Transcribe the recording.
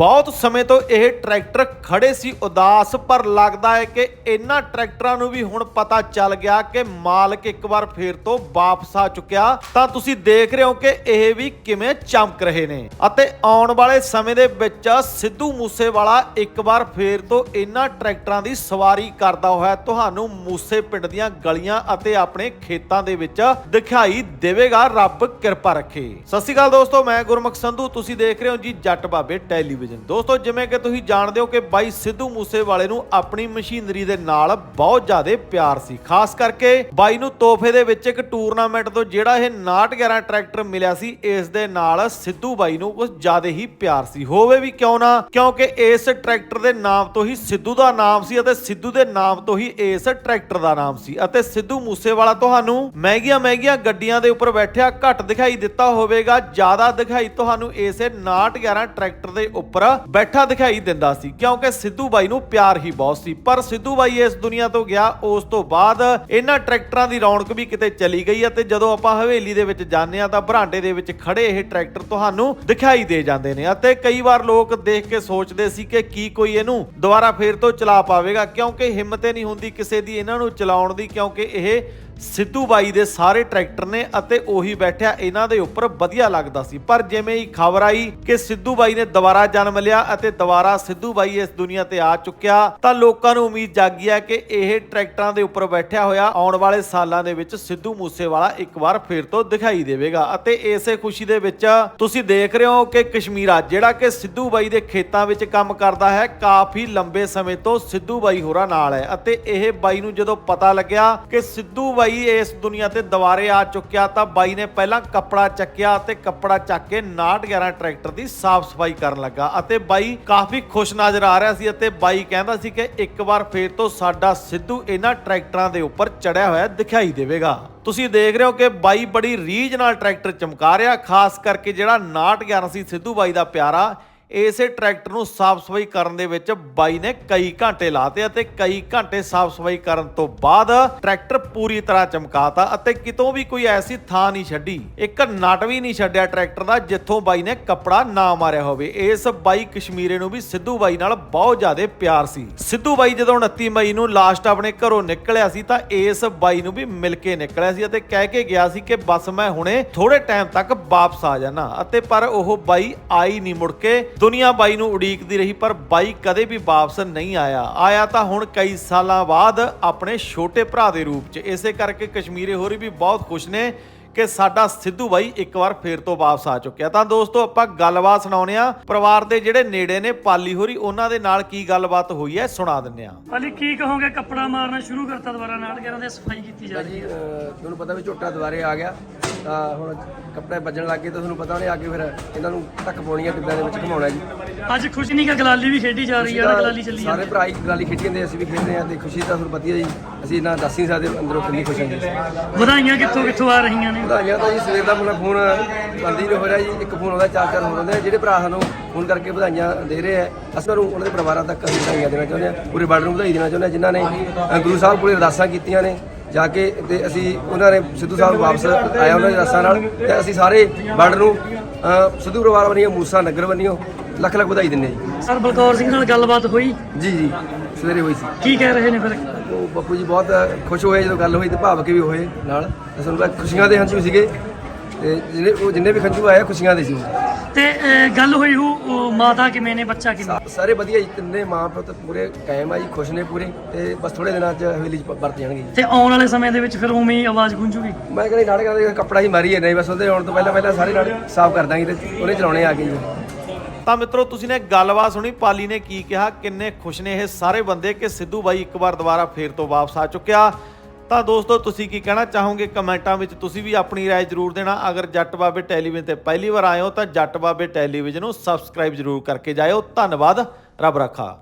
ਬਹੁਤ ਸਮੇਂ ਤੋਂ ਇਹ ਟਰੈਕਟਰ ਖੜੇ ਸੀ ਉਦਾਸ, ਪਰ ਲੱਗਦਾ ਹੈ ਕਿ ਇਹਨਾਂ ਟਰੈਕਟਰਾਂ ਨੂੰ ਵੀ ਹੁਣ ਪਤਾ ਚੱਲ ਗਿਆ ਕਿ ਮਾਲਕ ਇੱਕ ਵਾਰ ਫੇਰ ਤੋਂ ਵਾਪਸ ਆ ਚੁੱਕਿਆ। ਤਾਂ ਤੁਸੀਂ ਦੇਖ ਰਹੇ ਹੋ ਕਿ ਇਹ ਵੀ ਕਿਵੇਂ ਚਮਕ ਰਹੇ ਨੇ। ਅਤੇ ਆਉਣ ਵਾਲੇ ਸਮੇਂ ਦੇ ਵਿੱਚ ਸਿੱਧੂ ਮੂਸੇਵਾਲਾ ਇੱਕ ਵਾਰ ਫੇਰ ਤੋਂ ਇਹਨਾਂ ਟਰੈਕਟਰਾਂ ਦੀ ਸਵਾਰੀ ਕਰਦਾ ਹੋਇਆ ਤੁਹਾਨੂੰ ਮੂਸੇ ਪਿੰਡ ਦੀਆਂ ਗਲੀਆਂ ਅਤੇ ਆਪਣੇ ਖੇਤਾਂ ਦੇ ਵਿੱਚ ਦਿਖਾਈ ਦੇਵੇਗਾ। ਰੱਬ ਕਿਰਪਾ ਰੱਖੇ। ਸਤਿ ਸ਼੍ਰੀ ਅਕਾਲ ਦੋਸਤੋ, ਮੈਂ ਗੁਰਮੁਖ ਸੰਧੂ। ਤੁਸੀਂ ਦੇਖ ਰਹੇ ਹੋ ਜੀ ਜੱਟ ਬਾਬੇ ਟੈਲੀਵਿਜ਼ਨ। ਦੋਸਤੋ, ਜਿਵੇਂ ਕਿ ਤੁਸੀਂ ਜਾਣਦੇ ਹੋ ਕਿ ਬਾਈ ਸਿੱਧੂ ਮੂਸੇਵਾਲੇ ਨੂੰ ਆਪਣੀ ਮਸ਼ੀਨਰੀ ਦੇ ਨਾਲ ਬਹੁਤ ਜ਼ਿਆਦਾ ਪਿਆਰ ਸੀ। ਖਾਸ ਕਰਕੇ ਬਾਈ ਨੂੰ ਤੋਹਫੇ ਦੇ ਵਿੱਚ ਇੱਕ ਟੂਰਨਾਮੈਂਟ ਤੋਂ ਜਿਹੜਾ ਇਹ 911 ਟਰੈਕਟਰ ਮਿਲਿਆ ਸੀ, ਇਸ ਦੇ ਨਾਲ ਸਿੱਧੂ ਬਾਈ ਨੂੰ ਕੁਝ ਜ਼ਿਆਦਾ ਹੀ ਪਿਆਰ ਸੀ। ਹੋਵੇ ਵੀ ਕਿਉਂ ਨਾ, ਕਿਉਂਕਿ ਇਸ ਟਰੈਕਟਰ ਦੇ ਨਾਮ ਤੋਂ ਹੀ ਸਿੱਧੂ ਦਾ ਨਾਮ ਸੀ ਅਤੇ ਸਿੱਧੂ ਦੇ ਨਾਮ ਤੋਂ ਹੀ ਇਸ ਟਰੈਕਟਰ ਦਾ ਨਾਮ ਸੀ। ਅਤੇ ਸਿੱਧੂ ਮੂਸੇਵਾਲਾ ਤੁਹਾਨੂੰ ਮਹਿੰਗੀਆਂ ਮਹਿੰਗੀਆਂ ਗੱਡੀਆਂ ਦੇ ਉੱਪਰ ਬੈਠਿਆ ਘੱਟ ਦਿਖਾਈ ਦਿੱਤਾ ਹੋਵੇਗਾ, ਜ਼ਿਆਦਾ ਦਿਖਾਈ ਤੁਹਾਨੂੰ ਇਸੇ 911 ਟਰੈਕਟਰ ਦੇ ਉੱਪਰ ਬੈਠਾ ਦਿਖਾਈ ਦਿੰਦਾ ਸੀ, ਕਿਉਂਕਿ ਸਿੱਧੂ ਬਾਈ ਨੂੰ ਪਿਆਰ ਹੀ ਬਹੁਤ ਸੀ। ਪਰ ਸਿੱਧੂ ਬਾਈ ਇਸ ਦੁਨੀਆ ਤੋਂ ਗਿਆ, ਉਸ ਤੋਂ ਬਾਅਦ ਇਹਨਾਂ ਟਰੈਕਟਰਾਂ ਦੀ ਰੌਣਕ ਵੀ ਕਿਤੇ ਚਲੀ ਗਈ ਅਤੇ ਜਦੋਂ ਆਪਾਂ ਹਵੇਲੀ ਦੇ ਵਿੱਚ ਜਾਂਦੇ ਆ ਤਾਂ ਬਰਾਂਡੇ ਦੇ ਵਿੱਚ ਖੜੇ ਇਹ ਟਰੈਕਟਰ ਤੁਹਾਨੂੰ ਦਿਖਾਈ ਦੇ ਜਾਂਦੇ ਨੇ ਅਤੇ ਕਈ ਵਾਰ ਲੋਕ ਦੇਖ ਕੇ ਸੋਚਦੇ ਸੀ ਕਿ ਕੀ ਕੋਈ ਇਹਨੂੰ ਦੁਬਾਰਾ ਫੇਰ ਤੋਂ ਚਲਾ ਪਾਵੇਗਾ, ਕਿਉਂਕਿ ਹਿੰਮਤ ਨਹੀਂ ਹੁੰਦੀ ਕਿਸੇ ਦੀ ਇਹਨਾਂ ਨੂੰ ਚਲਾਉਣ ਦੀ, ਕਿਉਂਕਿ ਇਹ ਸਿੱਧੂ ਬਾਈ ਦੇ ਸਾਰੇ ਟਰੈਕਟਰ ਨੇ ਅਤੇ ਉਹੀ ਬੈਠਿਆ ਇਹਨਾਂ ਦੇ ਉੱਪਰ ਵਧੀਆ ਲੱਗਦਾ ਸੀ। ਪਰ ਜਿਵੇਂ ਹੀ ਖਬਰ ਆਈ ਕਿ ਸਿੱਧੂ ਬਾਈ ਨੇ ਦੁਬਾਰਾ ਜਨਮ ਲਿਆ ਅਤੇ ਦੁਬਾਰਾ ਸਿੱਧੂ ਬਾਈ ਇਸ ਦੁਨੀਆ ਤੇ ਆ ਚੁੱਕਿਆ, ਤਾਂ ਲੋਕਾਂ ਨੂੰ ਉਮੀਦ ਜਾਗੀ ਹੈ ਕਿ ਇਹ ਟਰੈਕਟਰਾਂ ਦੇ ਉੱਪਰ ਬੈਠਿਆ ਹੋਇਆ ਆਉਣ ਵਾਲੇ ਸਾਲਾਂ ਦੇ ਵਿੱਚ ਸਿੱਧੂ ਮੂਸੇਵਾਲਾ ਇੱਕ ਵਾਰ ਫੇਰ ਤੋਂ ਦਿਖਾਈ ਦੇਵੇਗਾ। ਅਤੇ ਇਸੇ ਖੁਸ਼ੀ ਦੇ ਵਿੱਚ ਤੁਸੀਂ ਦੇਖ ਰਹੇ ਹੋ ਕਿ ਕਸ਼ਮੀਰਾ, ਜਿਹੜਾ ਕਿ ਸਿੱਧੂ ਬਾਈ ਦੇ ਖੇਤਾਂ ਵਿੱਚ ਕੰਮ ਕਰਦਾ ਹੈ, ਕਾਫੀ ਲੰਬੇ ਸਮੇਂ ਤੋਂ ਸਿੱਧੂ ਬਾਈ ਹੋਰਾਂ ਨਾਲ ਹੈ। ਅਤੇ ਇਹ ਬਾਈ ਨੂੰ ਜਦੋਂ ਪਤਾ ਲੱਗਿਆ ਕਿ ਸਿੱਧੂ ਬਾਈ ਇਸ ਦੁਨੀਆ ਤੇ ਦੁਬਾਰੇ ਆ ਚੁੱਕਿਆ ਤਾਂ ਬਾਈ ਨੇ ਪਹਿਲਾਂ ਕੱਪੜਾ ਚੱਕਿਆ ਅਤੇ ਕੱਪੜਾ ਚੱਕ ਕੇ 911 ਟਰੈਕਟਰ ਦੀ ਸਾਫ਼ ਸਫ਼ਾਈ ਕਰਨ ਲੱਗਾ ਅਤੇ ਬਾਈ ਕਾਫੀ ਖੁਸ਼ ਨਜ਼ਰ ਆ ਰਿਹਾ ਸੀ ਅਤੇ ਬਾਈ ਕਹਿੰਦਾ ਸੀ ਕਿ ਇੱਕ ਵਾਰ ਫੇਰ ਤੋਂ ਸਾਡਾ ਸਿੱਧੂ ਇਹਨਾਂ ਟਰੈਕਟਰਾਂ ਦੇ ਉੱਪਰ ਚੜਿਆ ਹੋਇਆ ਦਿਖਾਈ ਦੇਵੇਗਾ। ਤੁਸੀਂ ਦੇਖ ਰਹੇ ਹੋ ਕਿ ਬਾਈ ਬੜੀ ਰੀਝ ਨਾਲ ਟਰੈਕਟਰ ਚਮਕਾ ਰਿਹਾ, ਖਾਸ ਕਰਕੇ ਜਿਹੜਾ 911 ਸੀ ਸਿੱਧੂ ਬਾਈ ਦਾ ਪਿਆਰਾ ਇਸੇ ਟਰੈਕਟਰ ਨੂੰ ਸਾਫ਼ ਸਫ਼ਾਈ ਕਰਨ ਦੇ ਵਿੱਚ ਬਾਈ ਨੇ ਕਈ ਘੰਟੇ ਲਾਤੇ ਅਤੇ ਕਈ ਘੰਟੇ ਸਾਫ਼ ਸਫ਼ਾਈ ਕਰਨ ਤੋਂ ਬਾਅਦ ਟਰੈਕਟਰ ਪੂਰੀ ਤਰ੍ਹਾਂ ਚਮਕਾਤਾ ਅਤੇ ਕਿਤੋਂ ਵੀ ਕੋਈ ਐਸੀ ਥਾਂ ਨਹੀਂ ਛੱਡੀ। ਇੱਕ ਨਟ ਵੀ ਨਹੀਂ ਛੱਡਿਆ ਟਰੈਕਟਰ ਦਾ ਜਿੱਥੋਂ ਬਾਈ ਨੇ ਕੱਪੜਾ ਨਾ ਮਾਰਿਆ ਹੋਵੇ। ਇਸ ਬਾਈ ਕਸ਼ਮੀਰੇ ਨੂੰ ਵੀ ਸਿੱਧੂ ਬਾਈ ਨਾਲ ਬਹੁਤ ਜ਼ਿਆਦਾ ਪਿਆਰ ਸੀ। ਸਿੱਧੂ ਬਾਈ ਜਦੋਂ 29 ਮਈ ਨੂੰ ਲਾਸਟ ਆਪਣੇ ਘਰੋਂ ਨਿਕਲਿਆ ਸੀ ਤਾਂ ਇਸ ਬਾਈ ਨੂੰ ਵੀ ਮਿਲ ਕੇ ਨਿਕਲਿਆ ਸੀ ਅਤੇ ਕਹਿ ਕੇ ਗਿਆ ਸੀ ਕਿ ਬਸ ਮੈਂ ਹੁਣੇ ਥੋੜੇ ਟਾਈਮ ਤੱਕ ਵਾਪਸ ਆ ਜਾਣਾ ਅਤੇ ਪਰ ਉਹ ਬਾਈ ਆਈ ਨਹੀਂ ਮੁੜ ਕੇ ਦੁਨੀਆ ਬਾਈ ਨੂੰ ਉਡੀਕਦੀ ਰਹੀ ਪਰ ਬਾਈ ਕਦੇ ਵੀ ਵਾਪਸ ਨਹੀਂ ਆਇਆ। ਆਇਆ ਤਾਂ ਹੁਣ ਕਈ ਸਾਲਾਂ ਬਾਅਦ ਆਪਣੇ ਛੋਟੇ ਭਰਾ ਦੇ ਰੂਪ 'ਚ। ਇਸੇ ਕਰਕੇ ਕਸ਼ਮੀਰੇ ਹੋਰੀ ਵੀ ਬਹੁਤ ਖੁਸ਼ ਨੇ ਕਿ ਸਾਡਾ ਸਿੱਧੂ ਬਾਈ ਇੱਕ ਵਾਰ ਫੇਰ ਤੋਂ ਵਾਪਸ ਆ ਚੁੱਕਿਆ। ਤਾਂ ਦੋਸਤੋ ਆਪਾਂ ਗੱਲਬਾਤ ਸੁਣਾਉਣੇ ਆ ਪਰਿਵਾਰ ਦੇ ਜਿਹੜੇ ਨੇੜੇ ਨੇ ਪਾਲੀ ਹੋਰੀ ਉਹਨਾਂ ਦੇ ਨਾਲ ਕੀ ਗੱਲਬਾਤ ਹੋਈ ਹੈ ਸੁਣਾ ਦਿੰਨੇ ਆ ਅਲੀ ਕੀ ਕਹੋਗੇ? ਕੱਪੜਾ ਮਾਰਨਾ ਸ਼ੁਰੂ ਕਰਤਾ ਦੁਬਾਰਾ ਨਾਲ ਕਹਿੰਦੇ ਸਫ਼ਾਈ ਕੀਤੀ ਜਾ ਰਹੀ ਜੀ ਅਹ ਤੁਹਾਨੂੰ ਪਤਾ ਵੀ ਝੋਟਾ ਦੁਬਾਰੇ ਆ ਗਿਆ। ਤਾਂ ਹੁਣ ਕੱਪੜੇ ਵੱਜਣ ਲੱਗ ਗਏ ਤਾਂ ਤੁਹਾਨੂੰ ਪਤਾ ਉਹਨੇ ਆ ਕੇ ਫਿਰ ਇਹਨਾਂ ਨੂੰ ਧੱਕ ਪਾਉਣੀ ਆ ਦੇ ਵਿੱਚ ਘਮਾਉਣਾ ਜੀ। ਅੱਜ ਖੁਸ਼ੀ ਨਹੀਂ ਕਿ ਗਲਾਲੀ ਵੀ ਖੇਡੀ ਜਾ ਰਹੀ ਹੈ ਨਾ ਗਲਾਲੀ ਚੱਲੀ ਸਾਰੇ ਭਰਾ ਹੀ ਗਲਾਲੀ ਖੇਡੀ ਜਾਂਦੇ ਅਸੀਂ ਵੀ ਖੇਡਦੇ ਆ ਤੇ ਖੁਸ਼ੀ ਤਾਂ ਤੁਹਾਨੂੰ ਪਤਾ ਹੀ ਹੈ ਜੀ। ਅਸੀਂ ਨਾ ਦੱਸ ਨਹੀਂ ਸਕਦੇ ਅੰਦਰੋਂ ਕਿੰਨੀ ਖੁਸ਼ ਹਾਂ। ਵਧਾਈਆਂ ਕਿੱਥੋਂ ਕਿੱਥੋਂ ਆ ਰਹੀਆਂ ਨੇ? ਵਧਾਈਆਂ ਤਾਂ ਜੀ ਸਵੇਰ ਦਾ ਮੇਰਾ ਫੋਨ ਬੰਦ ਹੀ ਹੋ ਰਿਹਾ ਜੀ ਇੱਕ ਫੋਨ ਆਉਂਦਾ ਚਾਰ ਚਾਰ ਹੋਰ ਆਉਂਦੇ ਆ ਜਿਹੜੇ ਭਰਾ ਸਾਨੂੰ ਫੋਨ ਕਰਕੇ ਵਧਾਈਆਂ ਦੇ ਰਹੇ ਆ ਅਸੀਂ ਉਹਨਾਂ ਨੂੰ ਉਹਨਾਂ ਦੇ ਪਰਿਵਾਰਾਂ ਤੱਕ ਵਧਾਈਆਂ ਦੇਣਾ ਚਾਹੁੰਦੇ ਆ ਪੂਰੇ ਬਾਰਡਰ ਨੂੰ ਵਧਾਈ ਦੇਣਾ ਚਾਹੁੰਦੇ ਆ ਜਿਨ੍ਹਾਂ ਨੇ ਗੁਰੂ ਸਾਹਿਬ ਕੋਲੇ ਅਰਦਾਸਾਂ ਕੀਤੀਆਂ ਨੇ ਜਾ ਕੇ ਤੇ ਅਸੀਂ ਉਹਨਾਂ ਨੇ ਸਿੱਧੂ ਸਾਹਿਬ ਵਾਪਸ ਆਇਆ ਉਹਨਾਂ ਦੇ ਰਸਾਂ ਨਾਲ ਤੇ ਅਸੀਂ ਸਾਰੇ ਬਾਰਡਰ ਨੂੰ ਸਿੱਧੂ ਪਰਿਵਾਰ ਬਣੀਓ ਮੂਸਾ ਨਗਰ ਬਣੀਓ ਲੱਖ ਲੱਖ ਵਧਾਈ ਦਿੰਦੇ ਆ ਸਰ ਬਲਕੌਰ ਸਿੰਘ ਨਾਲ ਗੱਲਬਾਤ ਹੋਈ? ਜੀ ਜੀ ਜੀ ਸਵੇਰੇ ਹੋਈ ਸੀ। ਕੀ ਕਹਿ ਰਹੇ ਨੇ ਫਿਰ? ਉਹ ਬੱਪੂ ਜੀ ਬਹੁਤ ਖੁਸ਼ ਹੋਏ ਜਦੋਂ ਗੱਲ ਹੋਈ ਤੇ ਭਾਵਕ ਵੀ ਹੋਏ ਨਾਲ। ਸਾਨੂੰ ਤਾਂ ਖੁਸ਼ੀਆਂ ਦੇ ਹੰਝੂ ਸੀਗੇ। ਤੇ ਜਿਹਨੇ ਉਹ ਜਿੰਨੇ ਵੀ ਖੰਝੂ ਆਏ ਖੁਸ਼ੀਆਂ ਦੇ ਸੀ। ਤੇ ਅਹ, ਗੱਲ ਹੋਈ ਹੂ ਉਹ ਮਾਤਾ ਕਿਵੇਂ ਨੇ ਬੱਚਾ ਕਿਵੇਂ? ਸਾਰੇ ਵਧੀਆ ਜੀ ਤਿੰਨੇ ਮਾਂ ਪੁੱਤ ਪੂਰੇ ਕਾਇਮ ਆ ਜੀ ਖੁਸ਼ ਨੇ ਪੂਰੇ ਤੇ ਬਸ ਥੋੜੇ ਦਿਨਾਂ ਚ ਹਵੇਲੀ ਚ ਵਰਤ ਜਾਣਗੇ ਜੀ। ਤੇ ਆਉਣ ਵਾਲੇ ਸਮੇਂ ਦੇ ਵਿੱਚ ਫਿਰ ਉਵੇਂ ਹੀ ਆਵਾਜ਼ ਗੂੰਜੂਗੀ ਮੈਂ ਕਹਿੰਦਾ ਨਾਟਕਾਂ ਦੇ ਕੱਪੜਾ ਹੀ ਮਾਰੀ ਨਹੀਂ ਬਸ ਉਹਦੇ ਆਉਣ ਤੋਂ ਪਹਿਲਾਂ ਪਹਿਲਾਂ ਸਾਰੇ ਨਾਟਕ ਸਾਫ਼ ਕਰ ਦਾਂਗੇ ਤੇ ਉਹਨੇ ਚਲਾਉਣੇ ਆ ਕੇ ਜੀ। ਤਾਂ ਮਿੱਤਰੋ ਤੁਸੀਂ ਨੇ ਗੱਲਬਾਤ ਸੁਣੀ ਪਾਲੀ ਨੇ ਕੀ ਕਿਹਾ ਕਿੰਨੇ ਖੁਸ਼ ਨੇ ਇਹ ਸਾਰੇ ਬੰਦੇ ਕਿ ਸਿੱਧੂ ਬਾਈ ਇੱਕ ਵਾਰ ਦੁਬਾਰਾ ਫੇਰ ਤੋਂ ਵਾਪਸ ਆ ਚੁੱਕਿਆ। ਤਾਂ ਦੋਸਤੋ ਤੁਸੀਂ ਕੀ ਕਹਿਣਾ ਚਾਹੋਗੇ ਕਮੈਂਟਾਂ ਵਿੱਚ ਤੁਸੀਂ ਵੀ ਆਪਣੀ رائے ਜ਼ਰੂਰ ਦੇਣਾ ਅਗਰ ਜੱਟ ਬਾਬੇ ਟੈਲੀਵਿਜ਼ਨ ਤੇ ਪਹਿਲੀ ਵਾਰ ਆਏ ਹੋ ਤਾਂ ਜੱਟ ਬਾਬੇ ਟੈਲੀਵਿਜ਼ਨ ਨੂੰ ਸਬਸਕ੍ਰਾਈਬ ਜ਼ਰੂਰ ਕਰਕੇ ਜਾਇਓ ਧੰਨਵਾਦ ਰੱਬ ਰੱਖਾ